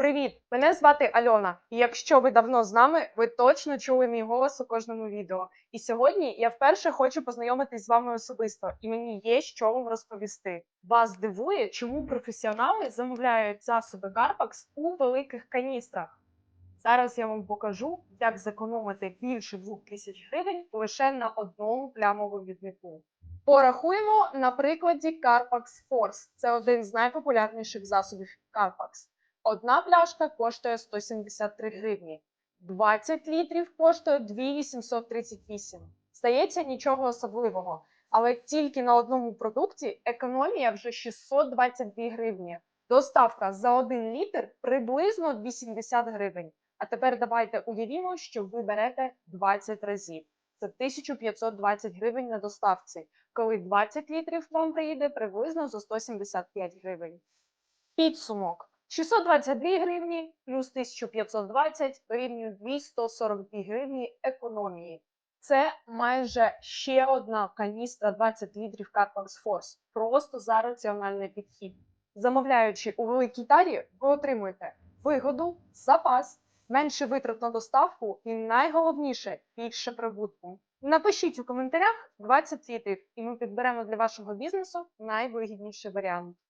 Привіт! Мене звати Альона. І якщо ви давно з нами, ви точно чули мій голос у кожному відео. І сьогодні я вперше хочу познайомитись з вами особисто, і мені є що вам розповісти. Вас дивує, чому професіонали замовляють засоби Carpax у великих каністрах. Зараз я вам покажу, як зекономити більше 2000 гривень лише на одному плямовому відмітку. Порахуємо на прикладі Carpax Force. Це один з найпопулярніших засобів Carpax. Одна пляшка коштує 173 гривні, 20 літрів коштує 2838. Здається, нічого особливого. Але тільки на одному продукті економія вже 622 гривні. Доставка за 1 літр приблизно 80 гривень. А тепер давайте уявімо, що ви берете 20 разів. Це 1520 гривень на доставці, коли 20 літрів вам приїде приблизно за 175 гривень. Підсумок. 622 гривні плюс 1520 дорівнює 242 гривні економії. Це майже ще одна каністра 20 літрів Carpax Force. Просто за раціональний підхід. Замовляючи у великій тарі, ви отримуєте вигоду, запас, менше витрат на доставку і найголовніше більше прибутку. Напишіть у коментарях 20 літрів, і ми підберемо для вашого бізнесу найвигідніший варіант.